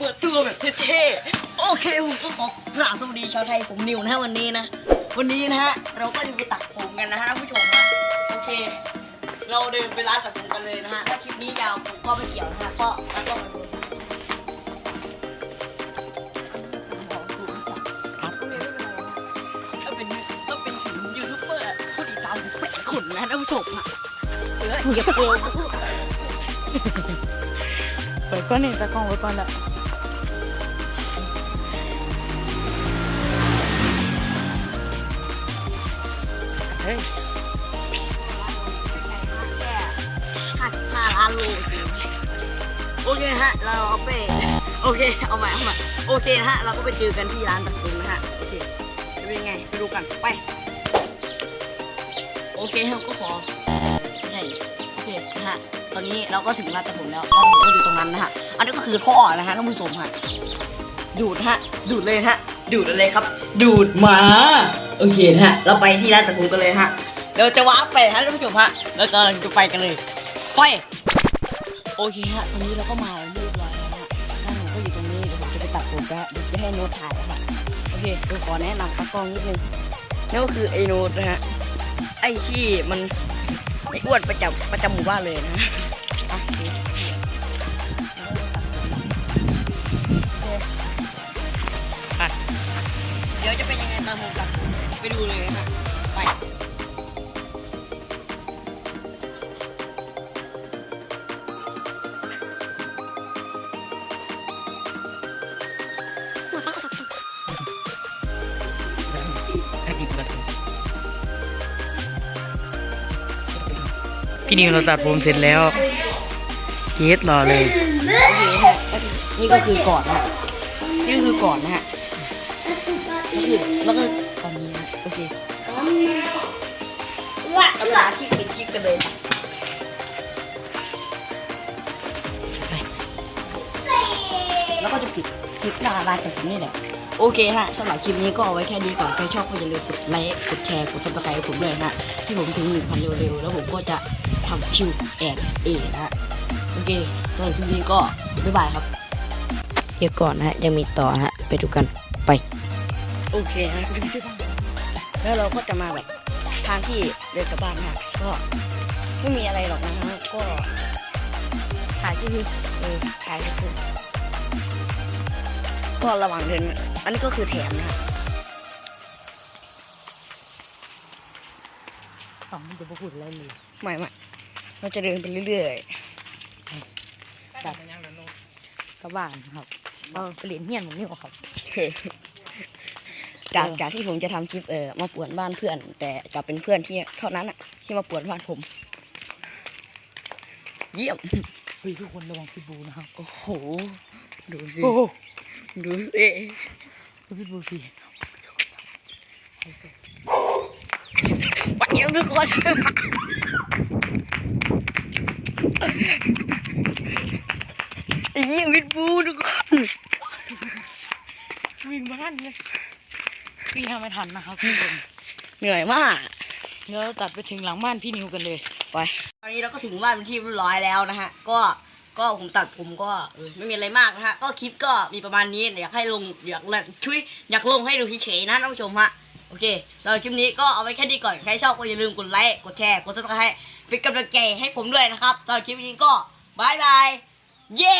เท่ๆโอเคผมก็ขอกราบสวัสดีชาวไทยผมนิวนะฮะวันนี้นะ วันนี้นะฮะเราก็จะไปตัดผมกันนะฮะท่านผู้ชมนะโอเค เราเดินไปร้านตัดผมกันเลยนะฮะถ้าคลิปนี้ยาวผมก็ไม่เกี่ยวนะฮะก็แล้วก็มาดูครับก็ไม่เป็นนะก็เป็นเนถึงยูทูบเบอร์ผู้ติดตามแปดคนนะท่านผู้ชมอะเอออย่าเพิ่มเปิดก้อนนี่ตะกองไว้ก่อนละ ล้านโอเคฮะ เราเอาไปโอเค เอาใหม่เอาใหม่โอเคฮะ เราก็ไปเจอกันที่ร้านตัดผมนะฮะ โอเคจะเป็นยังไง ไปดูกัน ไป โอเคครับก็ขอใช่โอเคนะฮะ ตอนนี้เราก็ถึงร้านตัดผมแล้วก็ผมก็อยู่ตรงนั้นนะฮะ อันนี้ก็คือท่อนะฮะท่านผู้ชมฮะ ดูดฮะ ดูดเลยฮะ ดูดเลยครับ ดูดมา โอเคนะฮะ เราไปที่ร้านตัดผมกันเลยฮะ เราจะว้าไปฮะท่านผู้ชมฮะแล้วกำลังจะไปกันเลย ไป โอเคฮะตอนนี้เราก็มาเรียบร้อยแล้วฮะหน้าผมก็อยู่ตรงนี้ เดี๋ยวผมจะไปตัดผมแล้วเดี๋ยวจะให้โน้ตถ่ายแล้วฮะโอเคผมขอแนะนำตากล้องนิดนึงนั่นก็คือไอโน้ตนะฮะ ไอที่มันไอ้อ้วนประจำประจำหมู่บ้านเลยนะฮะอะโอเคเดี๋ยวจะเป็นยังไงตามผมกันไปดูเลยนะฮะไป พี่นิวเราตัดผมเสร็จแล้วเจสรอเลยโอเคฮะนี่ก็คือก่อนนะฮะนี่ก็คือก่อนนะฮะนี่คือแล้วก็ตอนนี้นะโอเคว่าเวลาที่ปิดคลิปกันเลยนะแล้วก็จะปิดคลิปหน้าร้านแต่ผมนี่แหละ โอเคฮะสำหรับคลิปนี้ก็เอาไว้แค่นี้ก่อนใครชอบก็อย่าลืมกดไลค์กดแชร์กดซับสไครต์ผมด้วยนะฮะที่ผมถึง 1,000 เร็วๆ แล้วผมก็จะทำคิวแอนเอนะฮะโอเคสำหรับคลิปนี้ก็บ๊ายบายครับเดี๋ยวก่อนนะฮะยังมีต่อนะฮะไปดูกันไปโอเคฮะแล้วเราก็จะมาแบบทางที่เดินกลับบ้านนะฮะก็ไม่มีอะไรหรอกนะฮะก็ถ่ายที่นี่เออถ่ายที่คือก็ระหว่างเดิน อันนี้ก็คือแถมนะฮะสองมันจะพูดอะไรเลยไม่ไม่เราจะเดินไปเรื่อยตัดกลับบ้านครับเราไปเรียนเฮียนผมนี่ครับๆจากจากที่ผมจะทำคลิปเออมาป่วนบ้านเพื่อน แต่จะเป็นเพื่อนที่เท่านั้นอะที่มาป่วนบ้านผม เยี่ยมเฮ้ยทุกคนระวังพิษบูนะครับโอ้โหดูสิโอ้โหดูสิ พิษบูสิไปแล้วทุกคนไอ้เยี่ยมิดบูทุกคนวิ่งบ้านเลยพี่ทำไม่ทันนะครับพี่ผมเหนื่อยมากเดี๋ยวเราตัดไปถึงหลังบ้านพี่นิวกันเลยไปตอนนี้เราก็ถึงบ้านเป็นที่เรียบร้อยแล้วนะฮะก็ ก็ผมตัดผมก็ไม่มีอะไรมากนะฮะก็คลิปก็มีประมาณนี้อยากให้ลงอยากช่วยอยากลงให้ดูเฉยๆนะท่านผู้ชมฮะโอเคเราคลิปนี้ก็เอาไว้แค่นี้ก่อนใครชอบก็อย่าลืมกดไลค์กดแชร์กดซับสไครต์เป็นกำลังใจให้ผมด้วยนะครับสำหรับคลิปนี้ก็บายบายเย้